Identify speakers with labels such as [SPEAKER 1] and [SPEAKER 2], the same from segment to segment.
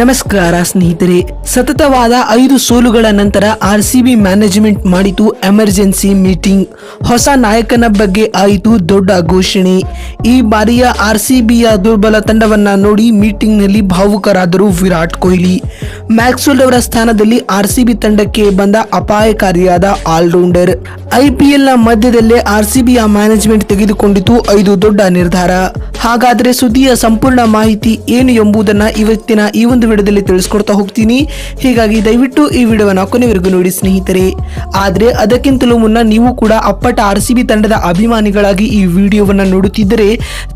[SPEAKER 1] ನಮಸ್ಕಾರ ಸ್ನೇಹಿತರೆ. ಸತತವಾದ ಐದು ಸೋಲುಗಳ ನಂತರ ಆರ್ ಸಿ ಬಿ ಮ್ಯಾನೇಜ್ಮೆಂಟ್ ಮಾಡಿತು ಎಮರ್ಜೆನ್ಸಿ ಮೀಟಿಂಗ್. ಹೊಸ ನಾಯಕನ ಬಗ್ಗೆ ಆಯಿತು ದೊಡ್ಡ ಘೋಷಣೆ. ಈ ಬಾರಿಯ ಆರ್ ಸಿ ಬಿಯ ದುರ್ಬಲ ತಂಡವನ್ನ ನೋಡಿ ಮೀಟಿಂಗ್ನಲ್ಲಿ ಭಾವುಕರಾದರು ವಿರಾಟ್ ಕೊಹ್ಲಿ. ಮ್ಯಾಕ್ಸ್ವೆಲ್ ಅವರ ಸ್ಥಾನದಲ್ಲಿ ಆರ್ ಸಿ ಬಿ ತಂಡಕ್ಕೆ ಬಂದ ಅಪಾಯಕಾರಿಯಾದ ಆಲ್ರೌಂಡರ್. ಐಪಿಎಲ್ನ ಮಧ್ಯದಲ್ಲೇ ಆರ್ ಸಿ ಬಿಯ ಮ್ಯಾನೇಜ್ಮೆಂಟ್ ತೆಗೆದುಕೊಂಡಿತು ಐದು ದೊಡ್ಡ ನಿರ್ಧಾರ. ಹಾಗಾದ್ರೆ ಸುದ್ದಿಯ ಸಂಪೂರ್ಣ ಮಾಹಿತಿ ಏನು ಎಂಬುದನ್ನ ಇವತ್ತಿನ ಈ ಒಂದು ವಿಡಿಯೋದಲ್ಲಿ ತಿಳಿಸ್ಕೊಡ್ತಾ ಹೋಗ್ತೀನಿ. ಹೀಗಾಗಿ ದಯವಿಟ್ಟು ಈ ವಿಡಿಯೋವನ್ನು ಕೊನೆವರೆಗೂ ನೋಡಿ ಸ್ನೇಹಿತರೆ. ಆದ್ರೆ ಅದಕ್ಕಿಂತಲೂ ಮುನ್ನ ನೀವು ಕೂಡ ಅಪ್ಪಟ ಆರ್ ಸಿ ತಂಡದ ಅಭಿಮಾನಿಗಳಾಗಿ ಈ ವಿಡಿಯೋವನ್ನು ನೋಡುತ್ತಿದ್ದರೆ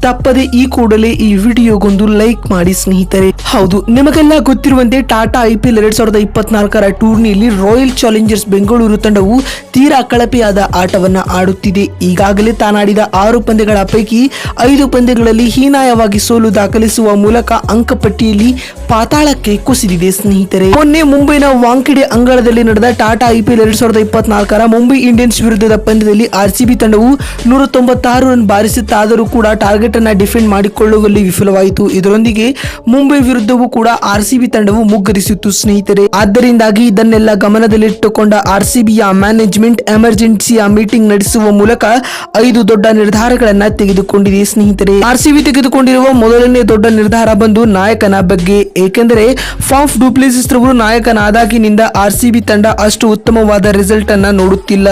[SPEAKER 1] ತಪ್ಪದೆ ಈ ಕೂಡಲೇ ಈ ವಿಡಿಯೋಗೊಂದು ಲೈಕ್ ಮಾಡಿ ಸ್ನೇಹಿತರೆ. ಹೌದು, ನಿಮಗೆಲ್ಲ ಗೊತ್ತಿರುವಂತೆ ಟಾಟಾ ಐ ಪಿ ಎಲ್ ಎರಡ್ ಸಾವಿರದ ಇಪ್ಪತ್ನಾಲ್ಕರ ಟೂರ್ನಿಯಲ್ಲಿ ರಾಯಲ್ ಚಾಲೆಂಜರ್ಸ್ ಬೆಂಗಳೂರು ತಂಡವು ತೀರಾ ಕಳಪೆಯಾದ ಆಟವನ್ನ ಆಡುತ್ತಿದೆ. ಈಗಾಗಲೇ ತಾನಾಡಿದ ಆರು ಪಂದ್ಯಗಳ ಪೈಕಿ ಐದು ಪಂದ್ಯಗಳಲ್ಲಿ ಹೀನಾಯವಾಗಿ ಸೋಲು ದಾಖಲಿಸುವ ಮೂಲಕ ಅಂಕಪಟ್ಟಿಯಲ್ಲಿ ಪಾತಾಳಕ್ಕೆ ಕುಸಿದಿದೆ ಸ್ನೇಹಿತರೆ. ಮೊನ್ನೆ ಮುಂಬೈನ ವಾಂಕಿಡೆ ಅಂಗಳದಲ್ಲಿ ನಡೆದ ಟಾಟಾ ಐಪಿಎಲ್ ಎರಡ್ ಸಾವಿರದ ಮುಂಬೈ ಇಂಡಿಯನ್ಸ್ ವಿರುದ್ಧದ ಪಂದ್ಯದಲ್ಲಿ ಆರ್ಸಿಬಿ ತಂಡವು ನೂರ ತೊಂಬತ್ತಾರು ರನ್ ಬಾರಿಸುತ್ತಾದರೂ ಕೂಡ ಟಾರ್ಗೆಟ್ ಅನ್ನ ಡಿಫೆಂಡ್ ಮಾಡಿಕೊಳ್ಳುವಲ್ಲಿ ವಿಫಲವಾಯಿತು. ಇದರೊಂದಿಗೆ ಮುಂಬೈ ವಿರುದ್ಧವೂ ಕೂಡ ಆರ್ಸಿಬಿ ತಂಡವು ಮುಗ್ಗರಿಸಿತ್ತು ಸ್ನೇಹಿತರೆ. ಆದ್ದರಿಂದಾಗಿ ಇದನ್ನೆಲ್ಲ ಗಮನದಲ್ಲಿಟ್ಟುಕೊಂಡ ಆರ್ಸಿಬಿಯ ಮ್ಯಾನೇಜ್ಮೆಂಟ್ ಎಮರ್ಜೆನ್ಸಿಯ ಮೀಟಿಂಗ್ ನಡೆಸುವ ಮೂಲಕ ಐದು ದೊಡ್ಡ ನಿರ್ಧಾರಗಳನ್ನ ತೆಗೆದುಕೊಂಡಿದೆ ಸ್ನೇಹಿತರೆ. ಆರ್ಸಿಬಿ ತೆಗೆದುಕೊಂಡಿರುವ ಮೊದಲನೇ ದೊಡ್ಡ ನಿರ್ಧಾರ ಬಂದು ನಾಯಕನ ಬಗ್ಗೆ. ಏಕೆಂದರೆ ಫಾಫ್ ಡೂಪ್ಲಿಸಿಸ್ ರವರು ನಾಯಕನಾದಾಗಿನಿಂದ ಆರ್ಸಿಬಿ ತಂಡ ಅಷ್ಟು ಉತ್ತಮವಾದ ರಿಸಲ್ಟ್ ಅನ್ನ ನೋಡುತ್ತಿಲ್ಲ.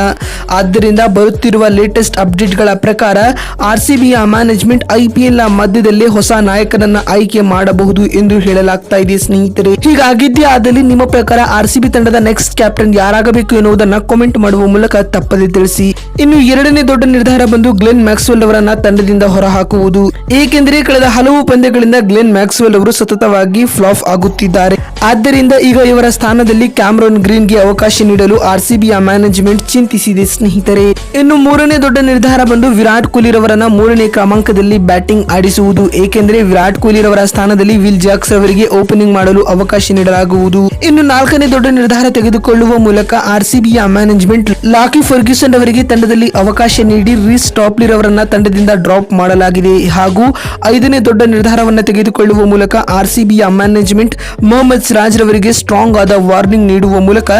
[SPEAKER 1] ಆದ್ದರಿಂದ ಬರುತ್ತಿರುವ ಲೇಟೆಸ್ಟ್ ಅಪ್ಡೇಟ್ಗಳ ಪ್ರಕಾರ ಆರ್ಸಿಬಿಯ ಮ್ಯಾನೇಜ್ಮೆಂಟ್ ಐಪಿಎಲ್ನ ಮಧ್ಯದಲ್ಲೇ ಹೊಸ ನಾಯಕನನ್ನ ಆಯ್ಕೆ ಮಾಡಬಹುದು ಎಂದು ಹೇಳಲಾಗ್ತಾ ಇದೆ ಸ್ನೇಹಿತರೆ. ಹೀಗಾಗಿದ್ದೇ ಆದಲ್ಲಿ ನಿಮ್ಮ ಪ್ರಕಾರ ಆರ್ಸಿಬಿ ತಂಡದ ನೆಕ್ಸ್ಟ್ ಕ್ಯಾಪ್ಟನ್ ಯಾರಾಗಬೇಕು ಎನ್ನುವುದನ್ನ ಕಾಮೆಂಟ್ ಮಾಡುವ ಮೂಲಕ ತಪ್ಪದೆ ತಿಳಿಸಿ. ಇನ್ನು ಎರಡನೇ ದೊಡ್ಡ ನಿರ್ಧಾರ ಬಂದು ಗ್ಲೆನ್ ಮ್ಯಾಕ್ಸ್ವೆಲ್ ಅವರನ್ನ ತಂಡದಿಂದ ಹೊರಹಾಕುವುದು. ಏಕೆಂದರೆ ಕಳೆದ ಹಲವು ಪಂದ್ಯಗಳಿಂದ ಗ್ಲೆನ್ ಮ್ಯಾಕ್ಸ್ವೆಲ್ ಅವರು ಸತತವಾಗಿ ಫ್ಲಾಪ್ ಆಗುತ್ತಿದ್ದಾರೆ. ಆದ್ದರಿಂದ ಈಗ ಇವರ ಸ್ಥಾನದಲ್ಲಿ ಕ್ಯಾಮ್ರೋನ್ ಗ್ರೀನ್ಗೆ ಅವಕಾಶ ನೀಡಲು ಆರ್ಸಿಬಿಯ ಮ್ಯಾನೇಜ್ಮೆಂಟ್ ಚಿಂತಿಸಿದೆ ಸ್ನೇಹಿತರೆ. ಇನ್ನು ಮೂರನೇ ದೊಡ್ಡ ನಿರ್ಧಾರ ಬಂದು ವಿರಾಟ್ ಕೊಹ್ಲಿ ರವರನ್ನ ಮೂರನೇ ಕ್ರಮಾಂಕದಲ್ಲಿ ಬ್ಯಾಟಿಂಗ್ ಆಡಿಸುವುದು. ಏಕೆಂದರೆ ವಿರಾಟ್ ಕೊಹ್ಲಿ ರವರ ಸ್ಥಾನದಲ್ಲಿ ವಿಲ್ ಜಾಕ್ಸ್ ಅವರಿಗೆ ಓಪನಿಂಗ್ ಮಾಡಲು ಅವಕಾಶ ನೀಡಲಾಗುವುದು. ಇನ್ನು ನಾಲ್ಕನೇ ದೊಡ್ಡ ನಿರ್ಧಾರ ತೆಗೆದುಕೊಳ್ಳುವ ಮೂಲಕ ಆರ್ಸಿಬಿಯ ಮ್ಯಾನೇಜ್ಮೆಂಟ್ ಲಾಕಿ ಫರ್ಗ್ಯೂಸನ್ ಅವರಿಗೆ ತಂಡದಲ್ಲಿ ಅವಕಾಶ ನೀಡಿ ರಿಸ್ ಟಾಪ್ಲಿ ರವರನ್ನ ತಂಡದಿಂದ ಡ್ರಾಪ್ ಮಾಡಲಾಗಿದೆ. ಹಾಗೂ ಐದನೇ ದೊಡ್ಡ ನಿರ್ಧಾರವನ್ನು ತೆಗೆದುಕೊಳ್ಳುವ ಮೂಲಕ ಆರ್ಸಿಬಿಯ ಮ್ಯಾನೇಜ್ಮೆಂಟ್ ಮೊಹಮ್ಮದ್ ಸಿರಾಜ್ ರವರಿಗೆ ಸ್ಟ್ರಾಂಗ್ ಆದ ವಾರ್ನಿಂಗ್ ನೀಡುವ ಮೂಲಕ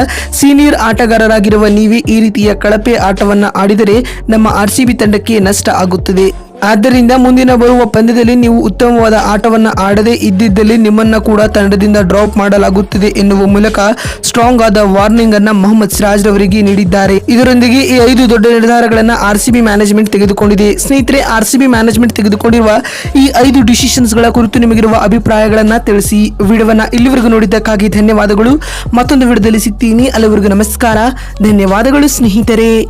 [SPEAKER 1] ಸೀನಿಯರ್ ಆಟಗಾರರಾಗಿರುವ ನೀವೇ ಈ ರೀತಿಯ ಕಳಪೆ ಆಟವನ್ನ ಆಡಿದರೆ ನಮ್ಮ ಆರ್ಸಿಬಿ ತಂಡಕ್ಕೆ ನಷ್ಟ ಆಗುತ್ತದೆ. ಆದ್ದರಿಂದ ಮುಂದಿನ ಬರುವ ಪಂದ್ಯದಲ್ಲಿ ನೀವು ಉತ್ತಮವಾದ ಆಟವನ್ನು ಆಡದೇ ಇದ್ದಿದ್ದಲ್ಲಿ ನಿಮ್ಮನ್ನ ಕೂಡ ತಂಡದಿಂದ ಡ್ರಾಪ್ ಮಾಡಲಾಗುತ್ತದೆ ಎನ್ನುವ ಮೂಲಕ ಸ್ಟ್ರಾಂಗ್ ಆದ ವಾರ್ನಿಂಗ್ ಅನ್ನ ಮೊಹಮ್ಮದ್ ಸಿರಾಜ್ ರವರಿಗೆ ನೀಡಿದ್ದಾರೆ. ಇದರೊಂದಿಗೆ ಈ ಐದು ದೊಡ್ಡ ನಿರ್ಧಾರಗಳನ್ನ ಆರ್ಸಿಬಿ ಮ್ಯಾನೇಜ್ಮೆಂಟ್ ತೆಗೆದುಕೊಂಡಿದೆ. ಸ್ನೇಹಿತರೆ, ಆರ್ಸಿಬಿ ಮ್ಯಾನೇಜ್ಮೆಂಟ್ ತೆಗೆದುಕೊಂಡಿರುವ ಈ ಐದು ಡಿಸಿಷನ್ಸ್ಗಳ ಕುರಿತು ನಿಮಗಿರುವ ಅಭಿಪ್ರಾಯಗಳನ್ನ ತಿಳಿಸಿ ವಿಡಿಯೋವನ್ನ ಇಲ್ಲಿವರೆಗೂ ನೋಡಿದ್ದಕ್ಕಾಗಿ ಧನ್ಯವಾದಗಳು. ಮತ್ತೊಂದು ವಿಡಿಯೋದಲ್ಲಿ ಸಿಗ್ತೀನಿ. ಅಲ್ಲಿವರೆಗೂ ನಮಸ್ಕಾರ. ಧನ್ಯವಾದಗಳು ಸ್ನೇಹಿತರೆ.